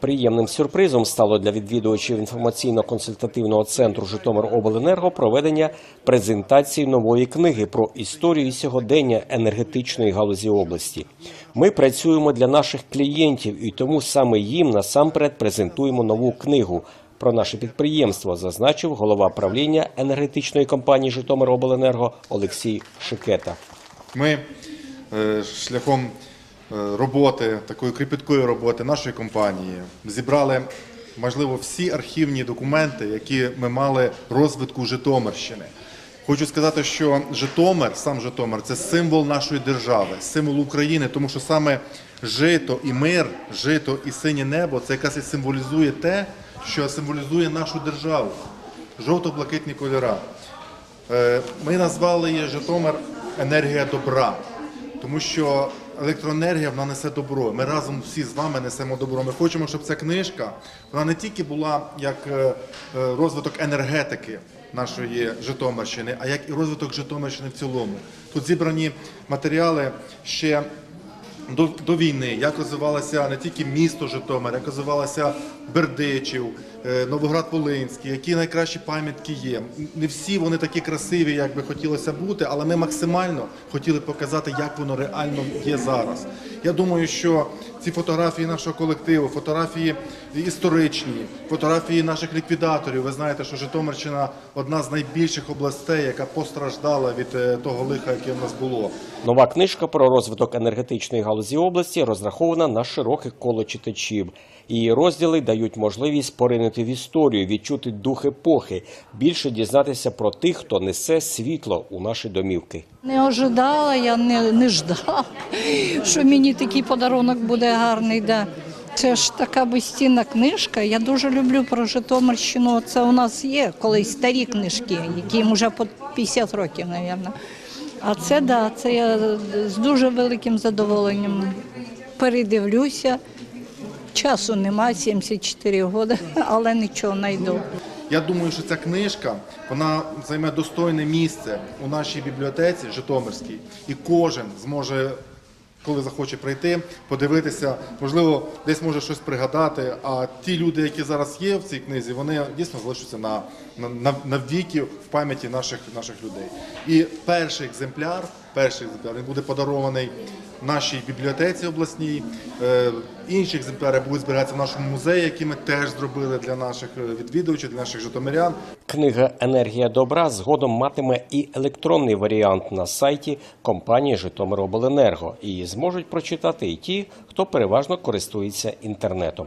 Приємним сюрпризом стало для відвідувачів інформаційно-консультативного центру Житомиробленерго проведення презентації нової книги про історію сьогодення енергетичної галузі області. Ми працюємо для наших клієнтів і тому саме їм насамперед презентуємо нову книгу про наше підприємство, зазначив голова правління енергетичної компанії Житомиробленерго Олексій Шикета. Ми е, шляхом роботи, такої кріпіткої роботи нашої компанії зібрали, можливо, всі архівні документи, які ми мали розвитку Житомирщини. Хочу сказати, що Житомир, сам Житомир, це символ нашої держави, символ України, тому що саме жито і мир, жито і синє небо це якраз і символізує те, що символізує нашу державу. Жовто-блакитні кольора. Е, Ми назвали її Житомир енергія добра, тому що електроенергія вона несе добро. Ми разом всі з вами несемо добро. Ми хочемо, щоб ця книжка вона не тільки була як е, е, розвиток енергетики нашої Житомирщини, а як і розвиток Житомирщини в цілому. Тут зібрані матеріали ще до, до війни, як розвивалося не тільки місто Житомир, як розвивалося Бердичів, Новоград-Волинський, які найкращі пам'ятки є. Не всі вони такі красиві, як би хотілося бути, але ми максимально хотіли показати, як воно реально є зараз. Я думаю, що ці фотографії нашого колективу, фотографії історичні, фотографії наших ліквідаторів. Ви знаєте, що Житомирщина одна з найбільших областей, яка постраждала від е, того лиха, яке в нас було. Нова книжка про розвиток енергетичної галузі області розрахована на широке коло читачів. Її розділи дають можливість поринути в історію, відчути дух епохи, більше дізнатися про тих, хто несе світло у наші домівки. Не ожидала, я не, не ждала, що мені такий подарунок буде гарний. Да. Це ж така безцінна книжка. Я дуже люблю про Житомирщину. Це у нас є колись старі книжки, які їм вже по 50 років, мабуть. А це да, це я з дуже великим задоволенням передивлюся. Часу нема, 74 роки, але нічого знайду. Я думаю, що ця книжка вона займе достойне місце у нашій бібліотеці Житомирській, і кожен зможе, коли захоче прийти, подивитися, можливо, десь може щось пригадати. А ті люди, які зараз є в цій книзі, вони дійсно залишаться на, на, на, на віки в пам'яті наших, наших людей. І перший екземпляр, перший екземпляр він буде подарований нашій бібліотеці обласній. Е, Інші екземпляри будуть збиратися в нашому музеї, який ми теж зробили для наших е, відвідувачів, для наших житомирян. Книга Енергія добра згодом матиме і електронний варіант на сайті компанії Житомиробленерго. Її зможуть прочитати і ті, хто переважно користується інтернетом.